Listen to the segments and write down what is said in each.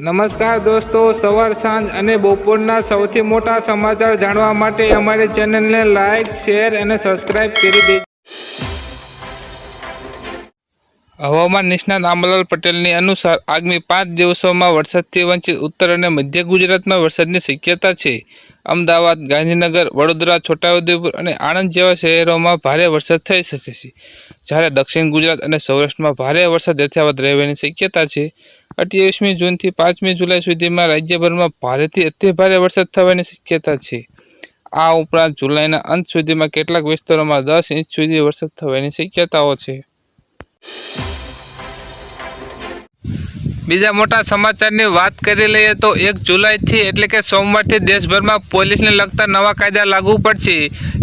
નમસ્કાર દોસ્તો, સવાર સાંજ અને બપોરના સૌથી મોટા સમાચાર જાણવા માટે અમારી ચેનલને લાઇક શેર અને સબસ્ક્રાઇબ કરી દે હવામાન નિષ્ણાત આંબલાલ પટેલની અનુસાર આગામી પાંચ દિવસોમાં વરસાદથી વંચિત ઉત્તર અને મધ્ય ગુજરાતમાં વરસાદની શક્યતા છે. અમદાવાદ, ગાંધીનગર, વડોદરા, છોટાઉદેપુર અને આણંદ જેવા શહેરોમાં ભારે વરસાદ થઈ શકે છે. જ્યારે દક્ષિણ ગુજરાત અને સૌરાષ્ટ્રમાં ભારે વરસાદ યથાવત રહેવાની શક્યતા છે. અઠ્યાવીસમી જૂનથી પાંચમી જુલાઈ સુધીમાં રાજ્યભરમાં ભારેથી અતિ ભારે વરસાદ થવાની શક્યતા છે. આ ઉપરાંત જુલાઈના અંત સુધીમાં કેટલાક વિસ્તારોમાં દસ ઇંચ સુધી વરસાદ થવાની શક્યતાઓ છે. બીજા મોટા સમાચારની વાત કરી લઈએ તો એક જુલાઈથી એટલે કે સોમવારથી દેશભરમાં પોલીસને લગતા નવા કાયદા લાગુ પડશે.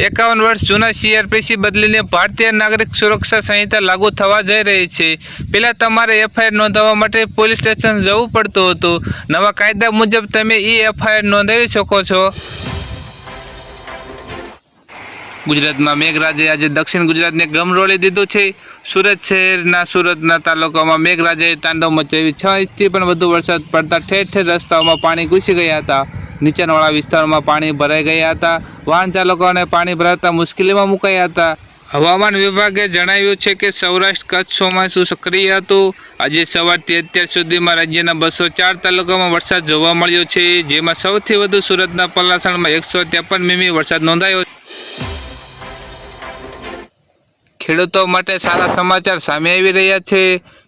એકાવન વર્ષ જૂના સીઆરપીસી બદલીને ભારતીય નાગરિક સુરક્ષા સંહિતા લાગુ થવા જઈ રહી છે. પહેલાં તમારે એફઆઈઆર નોંધાવવા માટે પોલીસ સ્ટેશન જવું પડતું હતું. નવા કાયદા મુજબ તમે ઈ એફઆઈઆર નોંધાવી શકો છો. ગુજરાતમાં મેઘરાજે આજે દક્ષિણ ગુજરાતને ગમરોળી દીધું છે. સુરત શહેરના સુરતના તાલુકામાં મેઘરાજાએ તાંડવ મચાવી છ ઇંચથી પણ વધુ વરસાદ પડતા ઠેર ઠેર રસ્તાઓમાં પાણી ઘૂસી ગયા હતા. નીચાણવાળા વિસ્તારોમાં પાણી ભરાઈ ગયા હતા. વાહન ચાલકોને પાણી ભરાતા મુશ્કેલીમાં મુકાયા હતા. હવામાન વિભાગે જણાવ્યું છે કે સૌરાષ્ટ્ર કચ્છ ચોમાસું સક્રિય હતું. આજે સવારથી અત્યાર સુધીમાં રાજ્યના બસો ચાર તાલુકામાં વરસાદ જોવા મળ્યો છે, જેમાં સૌથી વધુ સુરતના પલાસણમાં એકસો ત્રેપન મીમી વરસાદ નોંધાયો ખેડૂતો માટે સારા સમાચાર સામે આવી રહ્યા છે.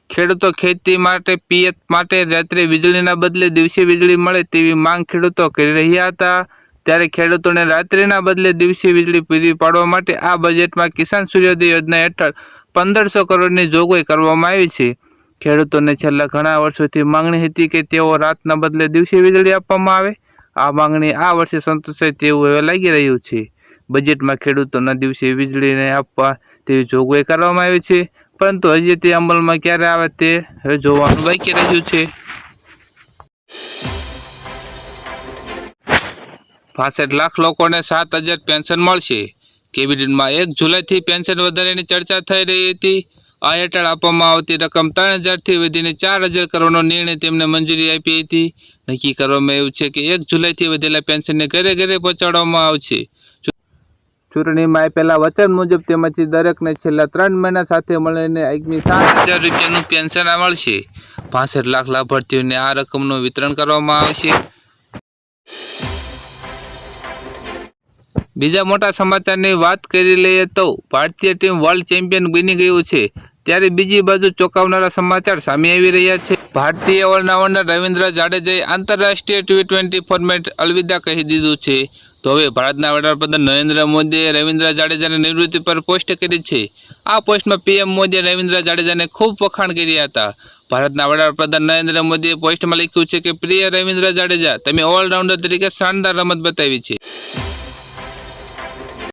ખેડૂતો ખેતી માટે, પિયત માટે રાત્રે વીજળીના બદલે દિવસે વીજળી મળે તેવી માંગ ખેડૂતો કરી રહ્યા હતા. ત્યારે ખેડૂતોને રાત્રિના બદલે દિવસે વીજળી પૂરી પાડવા માટે આ બજેટમાં કિસાન સૂર્યોદય યોજના હેઠળ પંદરસો કરોડની જોગવાઈ કરવામાં આવી છે. ખેડૂતોને છેલ્લા ઘણા વર્ષોથી માંગણી હતી કે તેઓ રાતના બદલે દિવસે વીજળી આપવામાં આવે. આ માંગણી આ વર્ષે સંતોષાય તેવું હવે લાગી રહ્યું છે. બજેટમાં ખેડૂતોના દિવસે વીજળીને આપવા તેવી જોગવાઈ કરવામાં આવી છે, પરંતુ હજી તે અમલમાં ક્યારે આવે તે હવે જોવાનું બાકી રહ્યું છે. પાસઠ લાખ લોકોને સાત હજાર પેન્શન મળશે. કેબિનેટમાં એક જુલાઈથી પેન્શન વધારાની ચર્ચા થઈ રહી હતી. આ હેઠળ આપવામાં આવતી રકમ ત્રણ હજારથી વધીને ચાર હજાર કરોડનો નિર્ણય તેમને મંજૂરી આપી હતી. નક્કી કરવામાં આવ્યું છે કે એક જુલાઈથી વધેલા પેન્શનને ઘરે ઘરે પહોંચાડવામાં આવશે. ચૂંટણીમાં આપેલા વચન મુજબ તેમજ દરેકને છેલ્લા ત્રણ મહિના સાથે મળીને આગામી સાત હજાર રૂપિયાનું પેન્શન મળશે. પાસઠ લાખ લાભાર્થીઓને આ રકમનું વિતરણ કરવામાં આવશે. બીજા મોટા સમાચારની વાત કરી લઈએ તો ભારતીય ટીમ વર્લ્ડ ચેમ્પિયન બની ગયું છે. ત્યારે બીજી બાજુ ચોંકાવનારા સમાચાર સામે આવી રહ્યા છે. ભારતીય ઓલરાઉન્ડર રવિન્દ્ર જાડેજાએ આંતરરાષ્ટ્રીય ટી ટ્વેન્ટી ફોર્મેટ અલવિદા કહી દીધું છે. તો હવે ભારતના વડાપ્રધાન નરેન્દ્ર મોદીએ રવિન્દ્ર જાડેજાની નિવૃત્તિ પર પોસ્ટ કરી છે. આ પોસ્ટમાં પીએમ મોદીએ રવિન્દ્ર જાડેજાને ખૂબ વખાણ કર્યા હતા. ભારતના વડાપ્રધાન નરેન્દ્ર મોદીએ પોસ્ટમાં લખ્યું છે કે, પ્રિય રવિન્દ્ર જાડેજા, તમે ઓલરાઉન્ડર તરીકે શાનદાર રમત બતાવી છે.